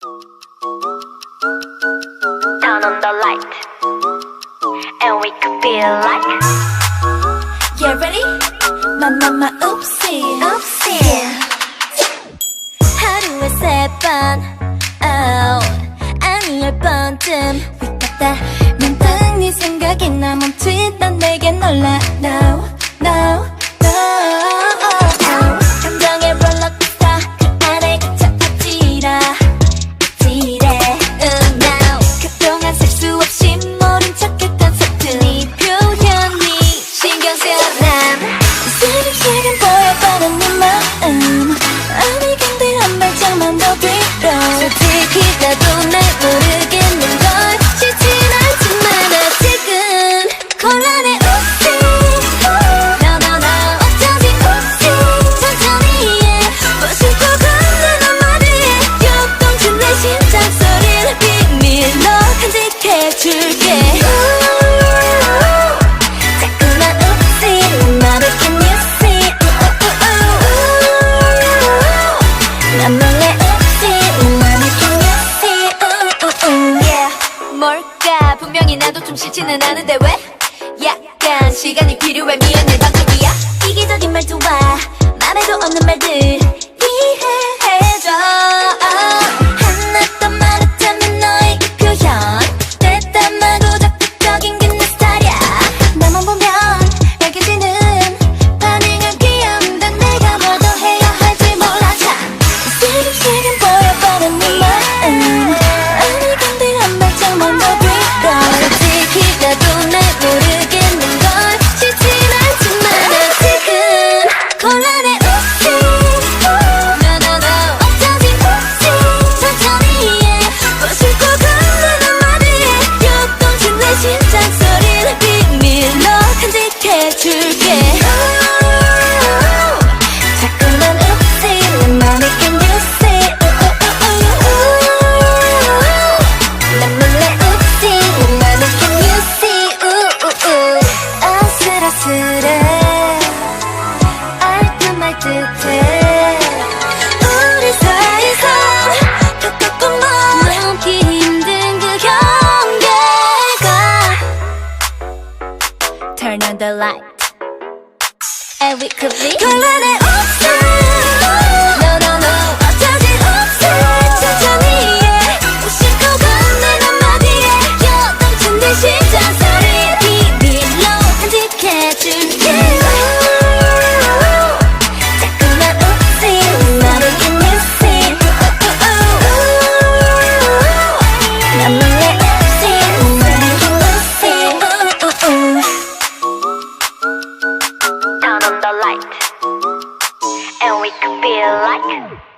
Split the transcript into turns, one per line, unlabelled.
Turn on the light And we could be like
Yeah, ready? My, my, my, oopsie
Oopsie yeah.
하루에 세번 a bottom. We got that 난딱네 생각이 나 멈추던 내게 놀라 Now, now 분명히 나도 좀 싫지는 않은데 왜? 약간 시간이 필요해 미안해 방법이야 이기적인 말투와 맘에도 없는 말들 해줄게. 자꾸만 웃지 the light. And we could be
Color that like, feel like.